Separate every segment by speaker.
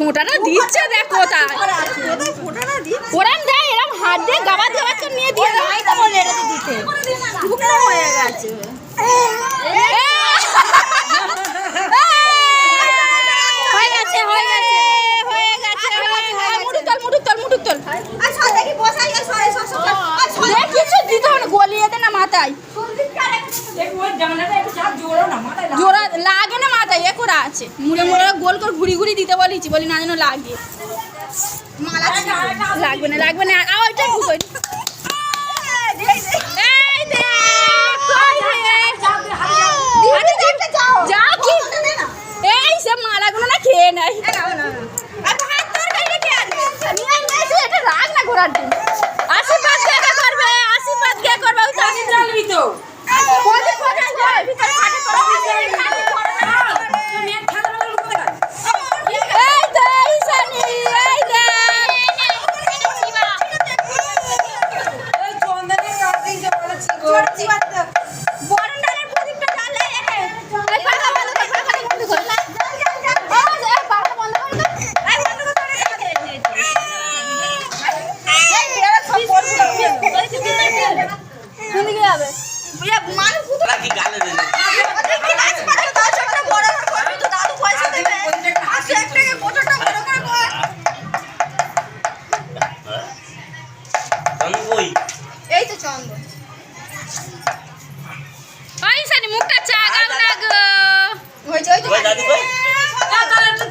Speaker 1: দেখ হ্যাঁ
Speaker 2: দিচ্ছে দেখ কোথায়
Speaker 1: দেখ
Speaker 2: কিছু দিতে হবে না গলিয়ে দে না মাথায়। জোড়া লাগে না মাথায় এ করা আছে। মুড়ে মুড়ে গোল করে ঘুরি ঘুরি দিতে বলেছি বলি না যেন লাগে। লাগবে না লাগবে না আর ওইটা ঢুকোই
Speaker 1: দেখ দেখ
Speaker 2: এই দেখ ওই দেখ।
Speaker 1: দিদি দেখতে যাও
Speaker 2: যাও কি?
Speaker 1: ফটোটা দে না
Speaker 2: এই সব মালাগুলো না খেয়ে নেয়
Speaker 1: এ নাও না না আর ভাত তোর গাইলে কে আনবে
Speaker 2: নিয়ে নিয়েছি এটা রাখ না ঘোরার দিন আশীর্বাদ কে কে করবে? আশীর্বাদ কে করবে? ওই তো।
Speaker 3: চলবি তো
Speaker 2: কোথায় কোথায় ঘরের ভিতরে খাটে করবে এই
Speaker 4: কই
Speaker 1: এই তো চন্দন
Speaker 2: আই সানি মুখটা চাগাও না গো।
Speaker 1: ওই তো
Speaker 4: ওই দাদু কই?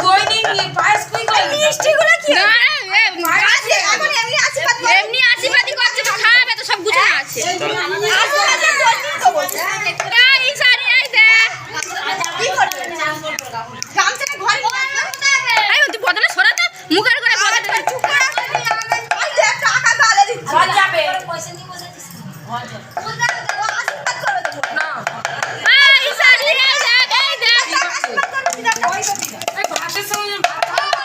Speaker 3: দই নিয়ে পায়েস কই করলি
Speaker 1: মিষ্টিগুলো কি?
Speaker 2: না এ,
Speaker 1: আছে এখন এমনি আশীর্বাদ
Speaker 2: এমনি আশীর্বাদই করছে তো খাবে তো সব গুছানো আছে
Speaker 1: আশীর্বাদের জন্যই তো বলছে
Speaker 2: এই সানি এই দেখ
Speaker 1: কি করবে গামছাটা ঘরে নিয়ে আসবে
Speaker 2: এই তুই বদলে সরাতে মুখের করে বদলে
Speaker 1: চুপ করে ওই যে একটা আঁকা গালে দিচ্ছে
Speaker 3: ঘর যাবে
Speaker 1: আশীর্বাদ করবে তো
Speaker 3: না
Speaker 2: এই সানি এই দেখ এই দেখ
Speaker 1: আশীর্বাদ করবে বিরাট
Speaker 3: এই ভাতের সঙ্গে ভাত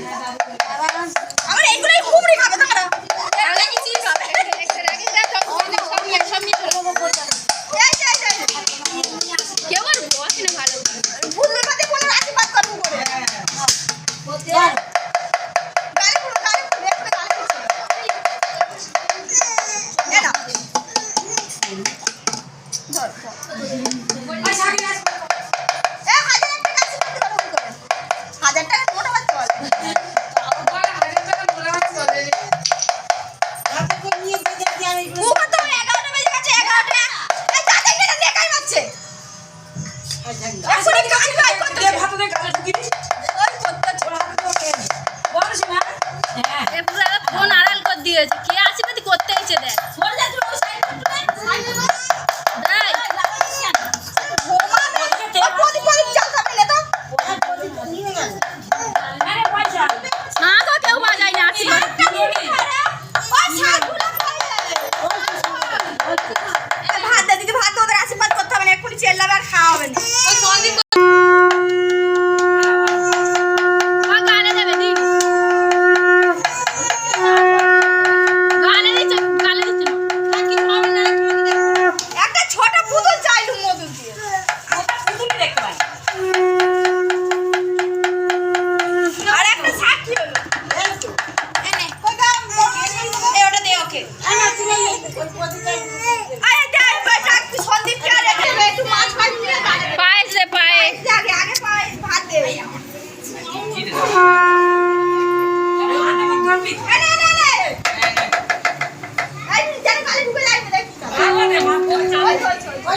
Speaker 3: na.
Speaker 1: ওই, ওই।